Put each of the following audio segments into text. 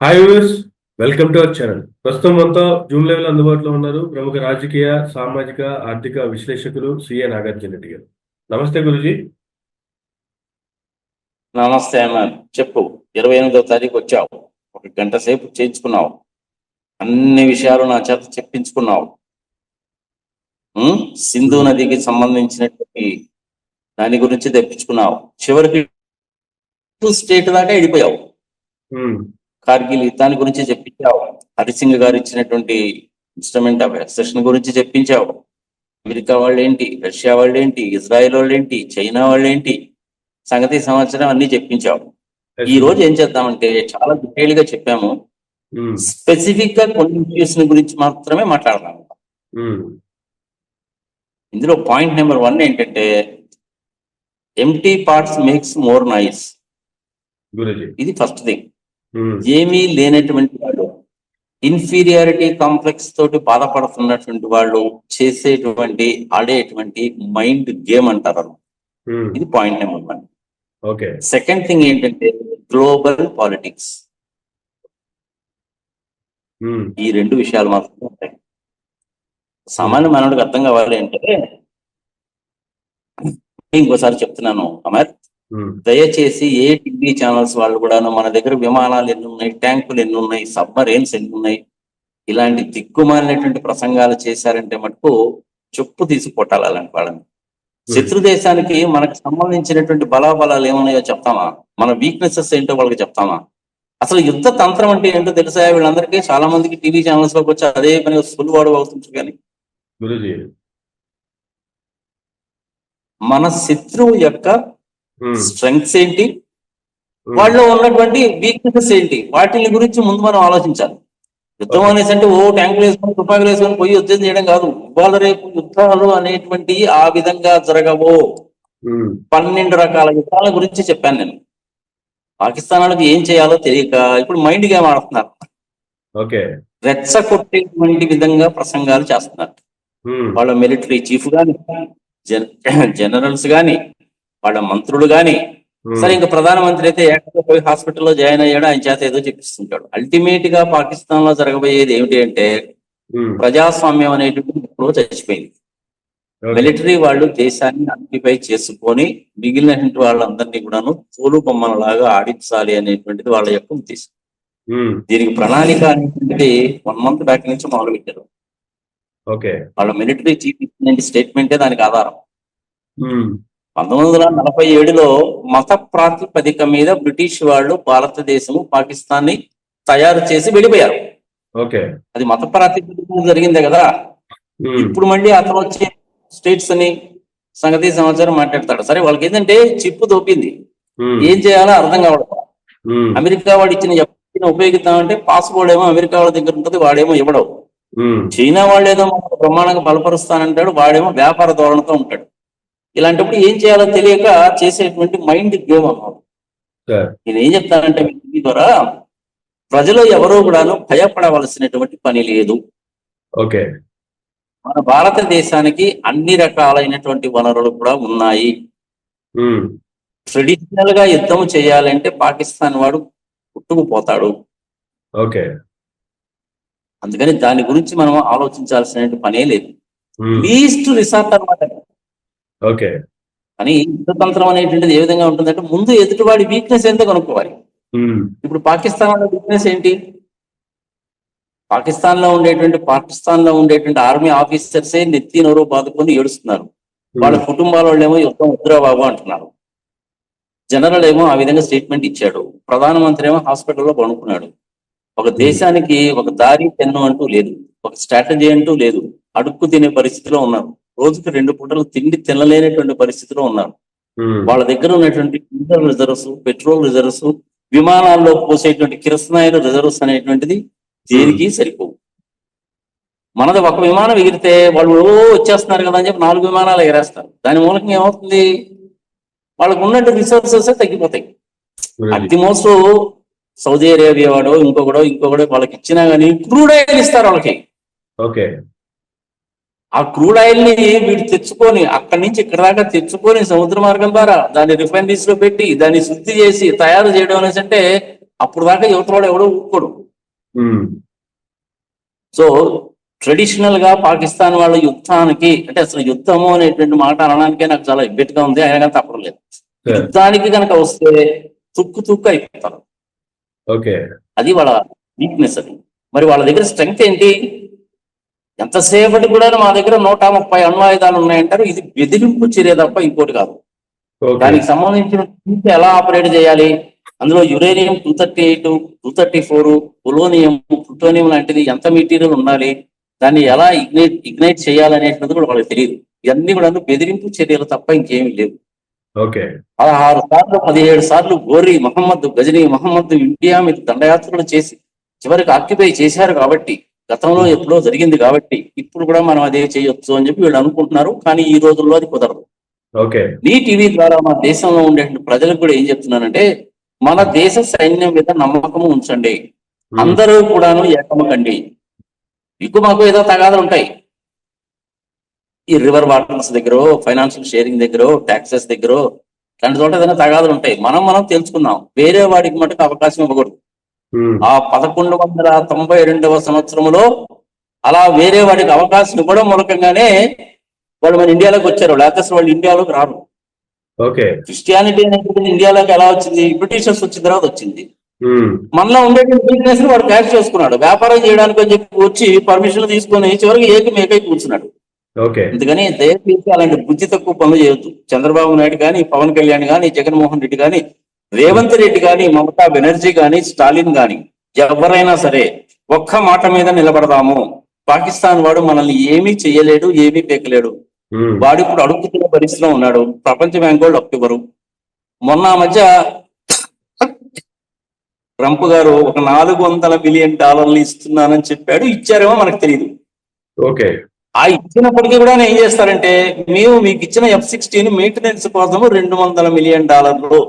Hi viewers welcome to our channel ప్రస్తుతం మనతో Zoom level అందుబాటులో ఉన్నారు ప్రముఖ రాజకీయ సామాజిక ఆర్థిక విశ్లేషకులు సిఏ నాగార్జున రెడ్డి గారు. నమస్తే గురుజీ. నమస్తే అన్న. చెప్పు ఇరవై ఎనిమిదో తారీఖు వచ్చావు. ఒక గంట సేపు చేయించుకున్నావు. అన్ని విషయాలు నా చేత చెప్పించుకున్నావు? సింధు నదికి సంబంధించినటువంటి దాని గురించి తెప్పించుకున్నావు. చివరికి స్టేట్ దాకా వెళ్ళిపోయావు. కార్గిల్ దాని గురించి చెప్పించావు. హరిసింగ్ గారు ఇచ్చినటువంటి ఇన్స్ట్రుమెంట్ ఆఫ్ ఎక్సెషన్ గురించి చెప్పించావు. అమెరికా వాళ్ళు ఏంటి రష్యా వాళ్ళు ఏంటి ఇజ్రాయెల్ వాళ్ళు ఏంటి చైనా వాళ్ళు ఏంటి సంగతి సంవత్సరం అన్ని చెప్పించావు. ఈ రోజు ఏం చేద్దామంటే చాలా డీటెయిల్గా చెప్పాము. స్పెసిఫిక్గా కొన్ని ఇష్యూస్ గురించి మాత్రమే మాట్లాడదాం ఉమ్, ఇందులో పాయింట్ నెంబర్ వన్ ఏంటంటే empty parts makes more noise Guruji. ఇది ఫస్ట్ థింగ్ ఏమీ లేనటువంటి వాళ్ళు ఇన్ఫీరియారిటీ కాంప్లెక్స్ తోటి బాధపడుతున్నటువంటి వాళ్ళు చేసేటువంటి ఆడేటువంటి మైండ్ గేమ్ అంటారు ఉమ్, ఇది point number one okay second thing ఏంటంటే గ్లోబల్ పాలిటిక్స్ ఉమ్, ఈ రెండు విషయాలు మాత్రమే ఉంటాయి. సామాన్య మానవుడికి అర్థం కావాలి అంటే ఇంకోసారి చెప్తున్నాను అమర్. దయచేసి ఏ టీవీ ఛానల్స్ వాళ్ళు కూడాను మన దగ్గర విమానాలు ఎన్ని ఉన్నాయి ట్యాంకులు ఎన్ని ఉన్నాయి సబ్మరైన్స్ ఎన్ని ఉన్నాయి ఇలాంటి దిక్కుమాలినటువంటి ప్రసంగాలు చేశారంటే మటుకు చెప్పు తీసి కొట్టాలి అలాంటి వాళ్ళని శత్రు దేశానికి మనకు సంబంధించినటువంటి బలాబలాలు ఏమున్నాయో చెప్తామా? మన వీక్నెసెస్ ఏంటో వాళ్ళకి చెప్తామా? అసలు యుద్ధ తంత్రం అంటే ఏంటో తెలుసా? వీళ్ళందరికీ చాలా మందికి టీవీ ఛానల్స్లోకి వచ్చి అదే పని సులువాడు అవుతుంది కానీ. మన శత్రువు యొక్క స్ట్రెంగ్స్ ఏంటి? ఉమ్, వాళ్ళలో ఉన్నటువంటి వీక్నెసెస్ ఏంటి? వాటిని గురించి ముందు మనం ఆలోచించాలి. యుద్ధం అనేసి అంటే ఓ ట్యాంకులు వేసుకొని తుపాకులు వేసుకొని పోయి యుద్ధం చేయడం కాదు. ఇవాళ రేపు యుద్ధాలు అనేటువంటి ఆ విధంగా జరగవు. ఉమ్, పన్నెండు రకాల యుద్ధాల గురించి చెప్పాను నేను. పాకిస్తాన్ వాళ్ళకి ఏం చేయాలో తెలియక ఇప్పుడు మైండ్ గేమ్ ఆడుతున్నారు. ఓకే రెచ్చగొట్టేటువంటి విధంగా ప్రసంగాలు చేస్తున్నారు. వాళ్ళ మిలిటరీ చీఫ్ గాని జన్- జనరల్స్ గాని వాళ్ళ మంత్రులు గాని సరే ఇంకా ప్రధానమంత్రి అయితే ఏకంగా పోయి హాస్పిటల్లో జాయిన్ అయ్యాడు ఆయన చేత ఏదో చెప్పిస్తుంటాడు. అల్టిమేట్గా పాకిస్తాన్లో జరగబోయేది ఏమిటి అంటే ప్రజాస్వామ్యం అనేటువంటి ఎప్పుడో చచ్చిపోయింది. మిలిటరీ వాళ్ళు దేశాన్ని ఆక్యుపై చేసుకొని మిగిలినటువంటి వాళ్ళందరినీ కూడాను తోలు బొమ్మలలాగా ఆడించాలి అనేటువంటిది వాళ్ళ యొక్క ఉద్దేశం. దీనికి ప్రణాళిక అనేటువంటిది వన్ మంత్ బ్యాక్ నుంచి మొదలు పెట్టారు ఓకే. వాళ్ళ మిలిటరీ చీఫ్ స్టేట్మెంటే దానికి ఆధారం. పంతొమ్మిది వందల నలభై ఏడులో మత ప్రాతిపదిక మీద బ్రిటిష్ వాళ్ళు భారతదేశము పాకిస్తాన్ని తయారు చేసి వెళ్ళిపోయారు. ఓకే. అది మత ప్రాతిపదిక జరిగిందే కదా. ఇప్పుడు మళ్ళీ అతను వచ్చే స్టేట్స్ అని సంగతి సమాచారం మాట్లాడతాడు. సరే వాళ్ళకి ఏంటంటే చిప్పు దొప్పింది ఉమ్, ఏం చేయాలో అర్థం కావడం అమెరికా వాడు ఇచ్చిన ఎప్పటికైనా ఉపయోగిద్దామంటే పాస్పోర్ట్ ఏమో అమెరికా వాళ్ళ దగ్గర ఉంటుంది వాడేమో ఇవ్వడం. చైనా వాళ్ళు ఏదో బ్రహ్మాండంగా బలపరుస్తానంటాడు వాడేమో వ్యాపార ధోరణితో ఉంటాడు. ఇలాంటప్పుడు ఏం చేయాలో తెలియక చేసేటువంటి మైండ్ గేమ్ అన్నమాట. నేను ఏం చెప్తానంటే మీ ద్వారా ప్రజలు ఎవరూ కూడాను భయపడవలసినటువంటి పని లేదు. ఓకే మన భారతదేశానికి అన్ని రకాలైనటువంటి వనరులు కూడా ఉన్నాయి. ట్రెడిషనల్గా యుద్ధం చేయాలంటే పాకిస్తాన్ వాడు పుట్టుకుపోతాడు. ఓకే అందుకని దాని గురించి మనం ఆలోచించాల్సిన పనే లేదు. లీస్ట్ రిసార్ట్ అన్నమాట. ఓకే. కానీ యుద్ధతంత్రం అనేటువంటిది ఏ విధంగా ఉంటుందంటే ముందు ఎదుటివాడి వీక్నెస్ ఏంటో కనుక్కోవాలి. ఇప్పుడు పాకిస్తాన్ వీక్నెస్ ఏంటి? పాకిస్తాన్లో ఉండేటువంటి పాకిస్తాన్లో ఉండేటువంటి ఆర్మీ ఆఫీసర్సే నెత్తి నోరు బాదుకొని ఏడుస్తున్నారు. వాళ్ళ కుటుంబాల వాళ్ళేమో యుద్ధం వద్దురా బాబు అంటున్నారు. జనరల్ ఏమో ఆ విధంగా స్టేట్మెంట్ ఇచ్చాడు. ప్రధానమంత్రి ఏమో హాస్పిటల్లో పడుకున్నాడు. ఒక దేశానికి ఒక దారి తెన్ను అంటూ లేదు. ఒక స్ట్రాటజీ అంటూ లేదు. అడుక్కు తినే పరిస్థితిలో ఉన్నారు. రోజుకి రెండు పూటలు తిండి తినలేనటువంటి పరిస్థితిలో ఉన్నారు వాళ్ళ దగ్గర ఉన్నటువంటి డీజిల్ రిజర్వ్స్ పెట్రోల్ రిజర్వ్స్ విమానాల్లో పోసేటువంటి కిరసనాయిల రిజర్వ్స్ అనేటువంటిది దేనికి సరిపోవు. మనది ఒక విమానం ఎగిరితే వాళ్ళు ఓ వచ్చేస్తున్నారు కదా అని చెప్పి నాలుగు విమానాలు ఎగరేస్తారు. దాని మూలకంగా ఏమవుతుంది? వాళ్ళకు ఉన్నట్టు రిసోర్సెస్ తగ్గిపోతాయి. అతి మోస్ట్ సౌదీ అరేబియా వాడో ఇంకొకడో ఇంకొకడో వాళ్ళకి ఇచ్చినా గానీ క్రూడ్ ఆయిల్ ఇస్తారు వాళ్ళకి. ఓకే. ఆ క్రూడ్ ఆయిల్ని వీడు తెచ్చుకొని అక్కడి నుంచి ఇక్కడ దాకా తెచ్చుకొని సముద్ర మార్గం ద్వారా దాన్ని రిఫైనరీస్లో పెట్టి దాన్ని శుద్ధి చేసి తయారు చేయడం అనేసి అంటే అప్పుడు దాకా యువతవాడు ఎవడో ఊరుకోడు. సో ట్రెడిషనల్గా పాకిస్తాన్ వాళ్ళ యుద్ధానికి అంటే అసలు యుద్ధము అనేటువంటి మాట అనడానికే నాకు చాలా ఇబ్బెట్టుగా ఉంది. అయినా తప్పడం లేదు. యుద్ధానికి కనుక వస్తే తుక్కు తుక్కు అయిపోతారు. ఓకే. అది వాళ్ళ వీక్నెస్ అది. మరి వాళ్ళ దగ్గర స్ట్రెంగ్త్ ఏంటి? ఎంతసేపటి కూడా మా దగ్గర నూట ముప్పై అణ్వాయుధాలు ఉన్నాయంటారు. ఇది బెదిరింపు చర్య తప్ప ఇంకోటి కాదు. దానికి సంబంధించిన ఎలా ఆపరేట్ చేయాలి? అందులో uranium two thirty eight two thirty four polonium plutonium లాంటిది ఎంత మెటీరియల్ ఉండాలి? దాన్ని ఎలా ఇగ్నైట్ ఇగ్నైట్ చేయాలనేటువంటిది కూడా వాళ్ళకి తెలియదు. ఇవన్నీ కూడా బెదిరింపు చర్యలు తప్ప ఇంకేమీ లేవు. పదహారు సార్లు పదిహేడు సార్లు గోరి మహమ్మద్ గజనీ మహమ్మద్ ఇండియా మీద దండయాత్రలు చేసి చివరికి ఆక్యుపై చేశారు కాబట్టి గతంలో ఎప్పుడో జరిగింది కాబట్టి ఇప్పుడు కూడా మనం అదే చేయొచ్చు అని చెప్పి వీళ్ళు అనుకుంటున్నారు కానీ ఈ రోజుల్లో అది కుదరదు. ఓకే. ఈ టీవీ ద్వారా మన దేశంలో ఉండే ప్రజలకు కూడా ఏం చెప్తున్నానంటే మన దేశ సైన్యం మీద నమ్మకం ఉంచండి. అందరూ కూడాను ఏకమకండి మీకు మాకు ఏదో తగాదాలు ఉంటాయి. ఈ రివర్ వాటర్స్ దగ్గర ఫైనాన్షియల్ షేరింగ్ దగ్గర ట్యాక్సెస్ దగ్గర ఇలాంటి చోట ఏదైనా తగాదాలు ఉంటాయి. మనం మనం తెలుసుకుందాం. వేరే వాడికి మటుకు అవకాశం ఇవ్వకూడదు. ఆ పదకొండు వందల తొంభై రెండవ సంవత్సరంలో అలా వేరే వాడికి అవకాశం ఇవ్వడం మూలకంగానే వాళ్ళు మన ఇండియాలోకి వచ్చారు. లేకపోతే వాళ్ళు ఇండియాలోకి రారు. ఓకే. క్రిస్టియానిటీ అనేది ఇండియాలోకి ఎలా వచ్చింది? బ్రిటిషర్స్ వచ్చిన తర్వాత వచ్చింది. మనలో ఉండేటువంటి బిజినెస్ వాడు క్యాష్ చేసుకున్నాడు. వ్యాపారం చేయడానికి అని చెప్పి వచ్చి పర్మిషన్ తీసుకొని చివరికి ఏకి మేకై కూర్చున్నాడు అందుకని దయచేసి అలాంటి బుద్ధి తక్కువ పనులు చేయొద్దు. చంద్రబాబు నాయుడు కానీ పవన్ కళ్యాణ్ కానీ జగన్మోహన్ రెడ్డి కానీ రేవంత్ రెడ్డి కానీ మమతా బెనర్జీ కానీ స్టాలిన్ కానీ ఎవరైనా సరే ఒక్క మాట మీద నిలబడదాము. పాకిస్తాన్ వాడు మనల్ని ఏమీ చెయ్యలేడు ఏమీ పేకలేడు. వాడు ఇప్పుడు అడుగుతున్న పరిస్థితిలో ఉన్నాడు. ప్రపంచ బ్యాంక్ వాళ్ళు అప్పు ఇవ్వరు మొన్న మధ్య ట్రంప్ గారు ఒక నాలుగు వందల మిలియన్ డాలర్లు ఇస్తున్నానని చెప్పాడు. ఇచ్చారేమో మనకు తెలియదు ఓకే. ఆ ఇచ్చినప్పటికీ కూడా ఏం చేస్తారంటే మేము మీకు ఇచ్చిన ఎఫ్ సిక్స్టీన్ మెయింటెనెన్స్ కోసం రెండు వందల మిలియన్ డాలర్లు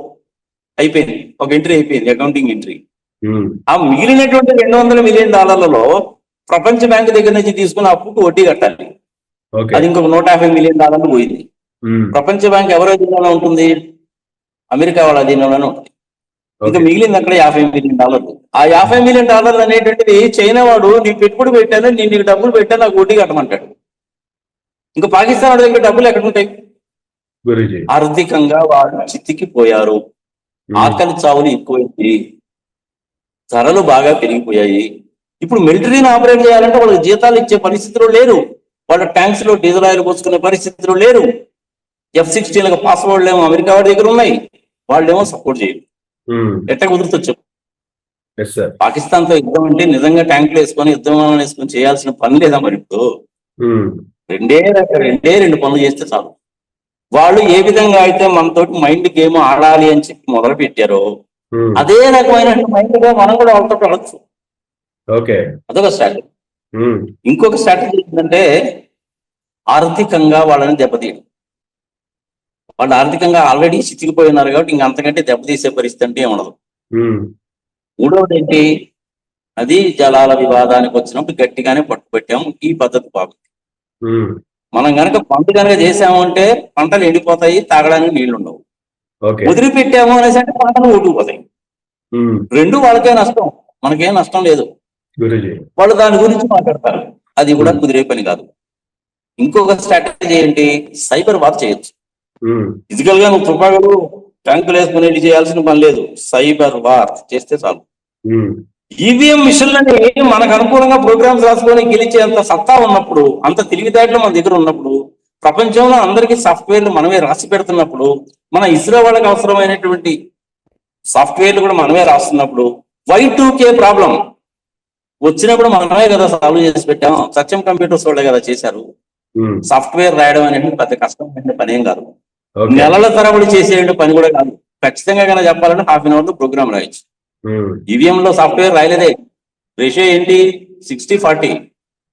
అయిపోయింది. ఒక ఎంట్రీ అయిపోయింది అకౌంటింగ్ ఎంట్రీ ఉమ్, ఆ మిగిలినటువంటి రెండు వందల మిలియన్ డాలర్లలో ప్రపంచ బ్యాంక్ దగ్గర నుంచి తీసుకున్న అప్పుకు వడ్డీ కట్టాలి. అది ఇంకొక నూట యాభై మిలియన్ డాలర్లు పోయింది. ఉమ్, ప్రపంచ బ్యాంక్ ఎవరి అధీనంలో ఉంటుంది? అమెరికా వాళ్ళ అధీనంలోనే ఉంటుంది. ఇంకా మిగిలింది అక్కడ యాభై మిలియన్ డాలర్లు ఆ యాభై మిలియన్ డాలర్లు అనేటువంటిది చైనా వాడు నీ పెట్టుబడి పెట్టాను నేను నీకు డబ్బులు పెట్టాను నాకు వడ్డీ కట్టమంటాడు. ఇంకా పాకిస్తాన్ వాడి దగ్గర డబ్బులు ఎక్కడ ఉంటాయి ఆర్థికంగా వాళ్ళు చితికిపోయారు. ఆకలి చావులు ఎక్కువైంది. ధరలు బాగా పెరిగిపోయాయి. ఇప్పుడు మిలిటరీని ఆపరేట్ చేయాలంటే వాళ్ళకి జీతాలు ఇచ్చే పరిస్థితిలో లేరు. వాళ్ళ ట్యాంక్స్లో డీజిల్ ఆయిల్ పోసుకునే పరిస్థితిలో లేరు. ఎఫ్ సిక్స్టీన్ పాస్వర్డ్లు ఏమో అమెరికా వాడి దగ్గర ఉన్నాయి. వాళ్ళేమో సపోర్ట్ చేయరు. ఎట్ట కుదురుతో చెప్పు. ఎస్ సార్ పాకిస్తాన్తో యుద్ధం అంటే నిజంగా ట్యాంకులు వేసుకొని యుద్ధం వేసుకొని చేయాల్సిన పని లేదా మరి ఇప్పుడు? రెండే రక- రెండే రెండు పనులు చేస్తే చాలు. వాళ్ళు ఏ విధంగా అయితే మనతోటి మైండ్ గేమ్ ఆడాలి అని చెప్పి మొదలు పెట్టారో అదే రకమైన మైండ్గా మనం కూడా వాళ్ళతో ఆడచ్చు ఓకే. అదొక స్ట్రాటజీ ఇంకొక స్ట్రాటజీ ఏంటంటే ఆర్థికంగా వాళ్ళని దెబ్బతీయడం. వాళ్ళు ఆర్థికంగా ఆల్రెడీ చితికిపోయి ఉన్నారు కాబట్టి ఇంక అంతకంటే దెబ్బతీసే పరిస్థితి అంటే ఉమ్, మూడవది ఏంటి? అది జలాల వివాదానికి వచ్చినప్పుడు గట్టిగానే పట్టుబట్టాము ఈ పద్ధతి బాగుంది మనం గనక పంట కనుక చేసాము అంటే పంటలు ఎండిపోతాయి తాగడానికి నీళ్ళు ఉండవు. ఓకే. వదిలిపెట్టాము అనేసి అంటే పంటలు ఓటుకుపోతాయి ఉమ్, రెండు వాళ్ళకే నష్టం. మనకేం నష్టం లేదు. వాళ్ళు దాని గురించి మాట్లాడతారు. అది కూడా కుదిరే పని కాదు. ఇంకొక స్ట్రాటజీ ఏంటి? సైబర్ వార్ చేయొచ్చు. ఫిజికల్గా నువ్వు తుపాకులు ట్యాంకులు వేసుకునేది చేయాల్సిన పని లేదు. సైబర్ వార్ చేస్తే చాలు. ఈవీఎం మిషన్లని మనకు అనుకూలంగా ప్రోగ్రామ్స్ రాసుకొని గెలిచేంత సత్తా ఉన్నప్పుడు అంత తెలివితేటలు మన దగ్గర ఉన్నప్పుడు ప్రపంచంలో అందరికీ సాఫ్ట్వేర్లు మనమే రాసి పెడుతున్నప్పుడు మన ఇస్రో వాళ్ళకి అవసరమైనటువంటి సాఫ్ట్వేర్లు కూడా మనమే రాస్తున్నప్పుడు వై టూ కే ప్రాబ్లం వచ్చినప్పుడు మనమే కదా సాల్వ్ చేసి పెట్టాం. సత్యం కంప్యూటర్స్ వాళ్ళే కదా చేశారు. ఉమ్, సాఫ్ట్వేర్ రాయడం అనేది పెద్ద కష్టమైన పని ఏం కాదు. నెలల తరబడి చేసే పని కూడా కాదు. ఖచ్చితంగా కనుక చెప్పాలంటే హాఫ్ అన్ అవర్లో ప్రోగ్రామ్ రాయొచ్చు. ఈవీఎం లో సాఫ్ట్వేర్ రాయలేదే. రేషియో ఏంటి? Sixty forty.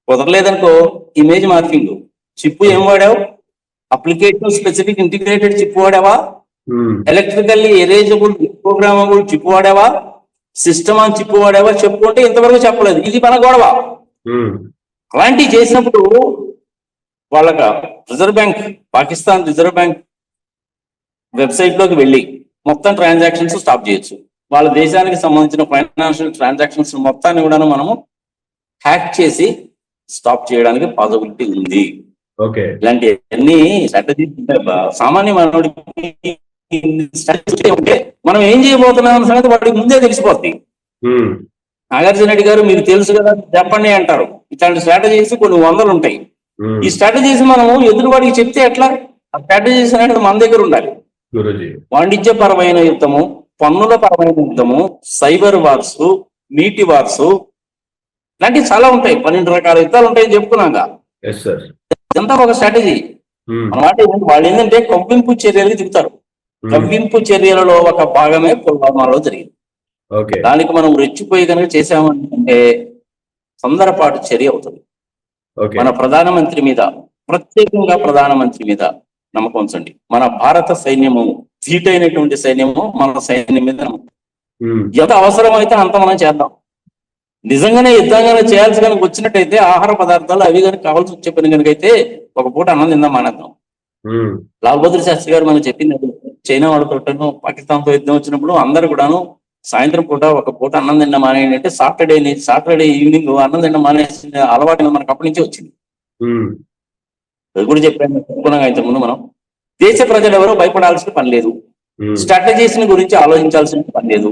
కుదరలేదనుకో image marking chip ఏం వాడావు? Application specific integrated chip వాడావా? Electrically erasable programmable chip వాడావా? System on chip వాడావా? చెప్పుకుంటే ఇంతవరకు చెప్పలేదు. ఇది మన గొడవ. అలాంటివి చేసినప్పుడు వాళ్ళక reserve bank Pakistan reserve bank వెబ్సైట్లోకి వెళ్ళి మొత్తం ట్రాన్సాక్షన్స్ స్టాప్ చేయొచ్చు. వాళ్ళ దేశానికి సంబంధించిన ఫైనాన్షియల్ ట్రాన్సాక్షన్స్ మొత్తాన్ని కూడా మనము హ్యాక్ చేసి స్టాప్ చేయడానికి పాసిబిలిటీ ఉంది. ఓకే. ఇలాంటి అన్ని స్ట్రాటజీస్. సామాన్య మానవుడికి ఉంటే మనం ఏం చేయబోతున్నాం అన్న సంగతి వాడికి ముందే తెలిసిపోతుంది నాగార్జున రెడ్డి గారు మీకు తెలుసు కదా చెప్పండి అంటారు. ఇట్లాంటి స్ట్రాటజీస్ కొన్ని వందలు ఉంటాయి. ఈ స్ట్రాటజీస్ మనము ఎదురువాడికి చెప్తే ఎట్లా? ఆ స్ట్రాటజీస్ అనేది మన దగ్గర ఉండాలి. వాణిజ్యపరమైన యుద్ధము పన్నుల పరమైన యుద్ధము సైబర్ వార్స్ నీటి వార్స్ ఇలాంటివి చాలా ఉంటాయి. పన్నెండు రకాల యుద్ధాలు ఉంటాయని చెప్పుకున్నాక ఇదంతా ఒక స్ట్రాటజీ. అన్నమాట ఏంటంటే వాళ్ళు ఏంటంటే కవ్వింపు చర్యలు దిగుతారు. ఉమ్, కవ్వింపు చర్యలలో ఒక భాగమే పుల్వామాలో జరిగింది. దానికి మనం రెచ్చిపోయి కనుక చేసామంటే తొందరపాటు చర్య అవుతుంది. మన ప్రధానమంత్రి మీద ప్రత్యేకంగా ప్రధానమంత్రి మీద నమ్మకం ఉంచండి. మన భారత సైన్యము ధీటైనటువంటి సైన్యము మన సైన్యం మీద ఎంత అవసరమైతే అంత మనం చేద్దాం. నిజంగానే యుద్ధంగానే చేయాల్సి కనుక వచ్చినట్టయితే ఆహార పదార్థాలు అవి కనుక కావాల్సి వచ్చే పని కనుక అయితే ఒక పూట అన్నం తిందాం మానేద్దాం. ఉమ్, లాల్ బహదూర్ శాస్త్రి గారు మనం చెప్పింది. చైనా వాళ్ళతో పాకిస్తాన్తో యుద్ధం వచ్చినప్పుడు అందరు కూడాను సాయంత్రం పూట ఒక పూట అన్నం తిన్న మానేయండి అంటే సాటర్డే సాటర్డే ఈవినింగ్ అన్నం తిన్న మానేసిన అలవాటు మనకు అప్పటి నుంచి వచ్చింది. అది కూడా చెప్పాను. చెప్పుకున్నాం ఇంతకుముందు మనం దేశ ప్రజలు ఎవరో భయపడాల్సిన పని లేదు. స్ట్రాటజీస్ గురించి ఆలోచించాల్సిన పని లేదు.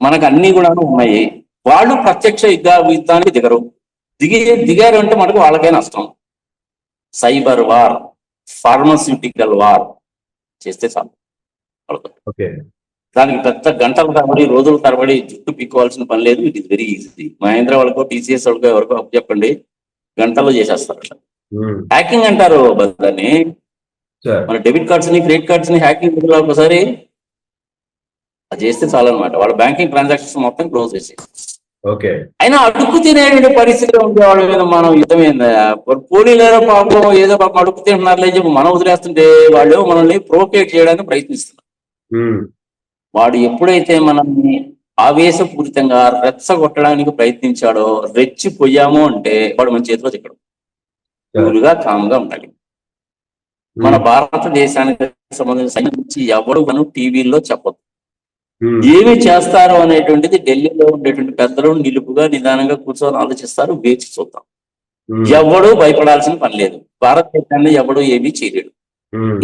మనకు అన్ని కూడా ఉన్నాయి. వాళ్ళు ప్రత్యక్ష యుద్ధ యుద్ధానికి దిగరు. దిగి దిగారు అంటే మనకు వాళ్ళకే నష్టం. సైబర్ వార్ ఫార్మస్యూటికల్ వార్ చేస్తే చాలు. దానికి పెద్ద గంటల తరబడి రోజుల తరబడి జుట్టు పీక్కోవాల్సిన పని లేదు. It is very easy Mahendra వాళ్ళకో TCS వాళ్ళకో ఎవరికో చెప్పండి గంటల్లో చేసేస్తారు. హ్యాకింగ్ అంటారు దాన్ని మన డెబిట్ కార్డ్స్ని క్రెడిట్ కార్డ్స్ని హ్యాకింగ్ ఒకసారి అది చేస్తే చాలన్నమాట. వాళ్ళ బ్యాంకింగ్ ట్రాన్సాక్షన్స్ మొత్తం క్లోజ్ చేసి ఓకే. అయినా అడుగు తినేటువంటి పరిస్థితిలో ఉండే వాళ్ళ మీద మనం యుద్ధం ఏందా పోలీలేరో పాపం ఏదో పాపం అడుగు తింటున్నారులే చెప్పి మనం వదిలేస్తుంటే వాళ్ళు మనల్ని ప్రోకేట్ చేయడానికి ప్రయత్నిస్తున్నారు. వాడు ఎప్పుడైతే మనల్ని ఆవేశపూరితంగా రెచ్చగొట్టడానికి ప్రయత్నించాడో రెచ్చిపోయాము అంటే వాడు మన చేతిలో చిక్కడు. కూల్గా కామ్గా ఉండాలి. మన భారతదేశానికి సంబంధించిన సైన్యం గురించి ఎవడు మనం టీవీల్లో చెప్పదు ఏమి చేస్తారు అనేటువంటిది ఢిల్లీలో ఉండేటువంటి పెద్దలు నిలుపుగా నిదానంగా కూర్చొని ఆలోచిస్తారు వేచి చూద్దాం. ఎవడు భయపడాల్సిన పని లేదు. భారతదేశాన్ని ఎవడు ఏమీ చేయలేడు.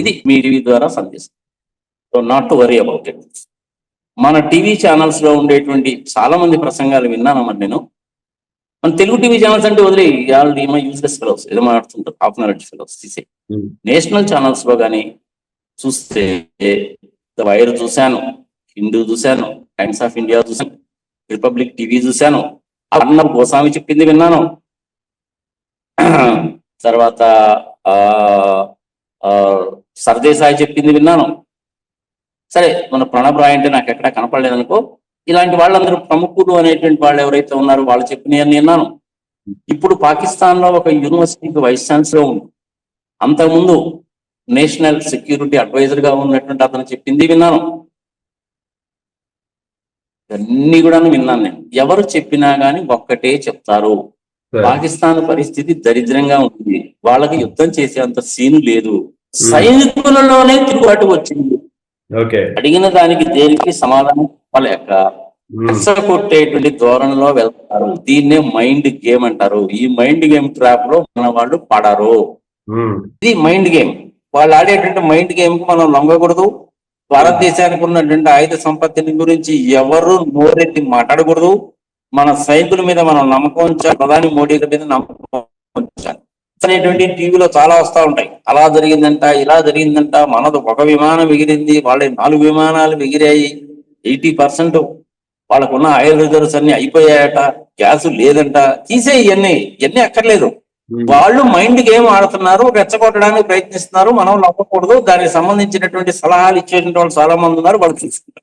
ఇది మీ టీవీ ద్వారా సందేశం. So not to worry about it మన టీవీ ఛానల్స్లో ఉండేటువంటి చాలా మంది ప్రసంగాలు విన్నాను మరి నేను? మన తెలుగు టీవీ ఛానల్స్ అంటే వదిలే వాళ్ళు ఏమో యూజ్లెస్ ఫెలోస్ ఏదో మాట్లాడుతుంటారు హాఫ్ నాలెడ్జ్ ఫెలోస్ తీసే. నేషనల్ ఛానల్స్లో కానీ చూస్తే ద వైర్ చూశాను హిందూ చూశాను టైమ్స్ ఆఫ్ ఇండియా చూశాను రిపబ్లిక్ టీవీ చూశాను అన్న గోస్వామి చెప్పింది విన్నాను. తర్వాత సర్దేశాయి చెప్పింది విన్నాను. సరే మన ప్రణబ్ రాయ్ అంటే నాకు ఎక్కడా కనపడలేదు అనుకో ఇలాంటి వాళ్ళందరూ ప్రముఖులు అనేటువంటి వాళ్ళు ఎవరైతే ఉన్నారో వాళ్ళు చెప్పినవి విన్నాను. ఇప్పుడు పాకిస్తాన్లో ఒక యూనివర్సిటీకి వైస్ ఛాన్సలర్ ఉంది. అంతకుముందు నేషనల్ సెక్యూరిటీ అడ్వైజర్గా ఉన్నటువంటి అతను చెప్పింది విన్నాను. ఇవన్నీ కూడా విన్నాను నేను. ఎవరు చెప్పినా గాని ఒక్కటే చెప్తారు. పాకిస్తాన్ పరిస్థితి దరిద్రంగా ఉంది. వాళ్ళకి యుద్ధం చేసేంత సీను లేదు. సైనికులలోనే తిరుగుబాటు వచ్చింది. అడిగిన దానికి దేనికి సమాధానం? చెప్పలేక కొట్టేటువంటి ధోరణిలో వెళ్తారు. దీన్నే మైండ్ గేమ్ అంటారు. ఈ మైండ్ గేమ్ ట్రాప్లో మన వాళ్ళు పడరు. ఇది మైండ్ గేమ్. వాళ్ళు ఆడేటువంటి మైండ్ గేమ్కు మనం లొంగకూడదు. భారతదేశానికి ఉన్నటువంటి ఆయుధ సంపత్తిని గురించి ఎవరు నోరెత్తి మాట్లాడకూడదు. మన సైనికుల మీద మనం నమ్మకం ఉంచాలి. ప్రధాని మోడీ గారి మీద నమ్మకం ఉంచాలి. అనేటువంటి టీవీలో చాలా వస్తా ఉంటాయి. అలా జరిగిందంట ఇలా జరిగిందంట మనది ఒక విమానం ఎగిరింది వాళ్ళ నాలుగు విమానాలు ఎగిరాయి. ఎయిటీ పర్సెంట్ వాళ్ళకున్న ఆయిల్ రిజర్వ్స్ అన్ని అయిపోయాయట గ్యాస్ లేదంట. తీసే ఇవన్నీ ఇవన్నీ అక్కర్లేదు. వాళ్ళు మైండ్ గేమ్ ఆడుతున్నారు రెచ్చగొట్టడానికి ప్రయత్నిస్తున్నారు మనం నమ్మకూడదు. దానికి సంబంధించినటువంటి సలహాలు ఇచ్చేటువంటి వాళ్ళు చాలా మంది ఉన్నారు వాళ్ళు చూసుకుంటారు.